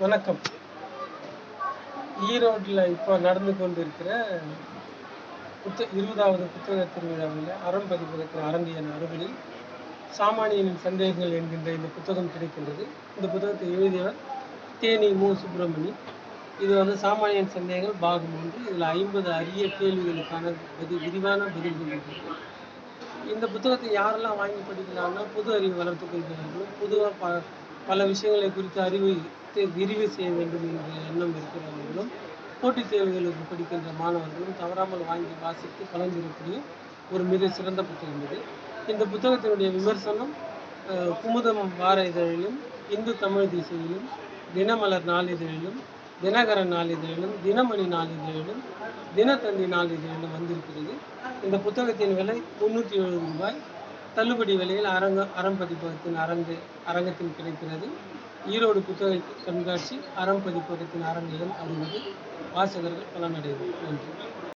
வணக்கம். ஈரோட்டில் இப்போ நடந்து கொண்டிருக்கிற புத்த இருபதாவது புத்தக திருவிழாவில் அறம் பதிப்பகத்தின் அரங்கியன் அருகில் சாமானியனின் சந்தேகங்கள் என்கின்ற இந்த புத்தகம் கிடைக்கின்றது. இந்த புத்தகத்தை எழுதியவர் தேனி மு. சுப்பிரமணி. இது வந்து சாமானியன் சந்தேகங்கள் பாகம் ஒன்று. இதில் ஐம்பது அரிய கேள்விகளுக்கான பதில் விரிவான பதில்கள் இருக்கு. இந்த புத்தகத்தை யாரெல்லாம் வாங்கி படிக்கலாம்னா புது அறிவு வளர்த்து கொள்கிறார்களோ பொதுவாக ப பல விஷயங்களை குறித்த அறிவு தெ- விரிவு செய்ய வேண்டும் என்ற எண்ணம் இருக்கிறவர்களும் போட்டித் தேர்வுகளுக்கு படிக்கின்ற மாணவர்களும் தவறாமல் வாங்கி வாசித்து கலந்திருக்கக்கூடிய ஒரு மிக சிறந்த புத்தகம் இது இந்த புத்தகத்தினுடைய விமர்சனம் குமுதம் வார இதழிலும் இந்து தமிழ் திசையிலும் தினமலர் நாளிதழிலும் தினகரன் நாளிதழிலும் தினமணி நாளிதழிலும் தினத்தந்தி நாளிதழிலும் வந்திருக்கிறது. இந்த புத்தகத்தின் விலை முந்நூற்றி எழுபது ரூபாய். தள்ளுபடி விலையில் அரங்க அறம் பதிப்பகத்தின் அரங்கு அரங்கத்தில் கிடைக்கிறது. ஈரோடு புத்தக கண்காட்சி அறம் பதிப்பகத்தின் அரங்கு அறிவது வாசகர்கள் பலனடைவர். நன்றி.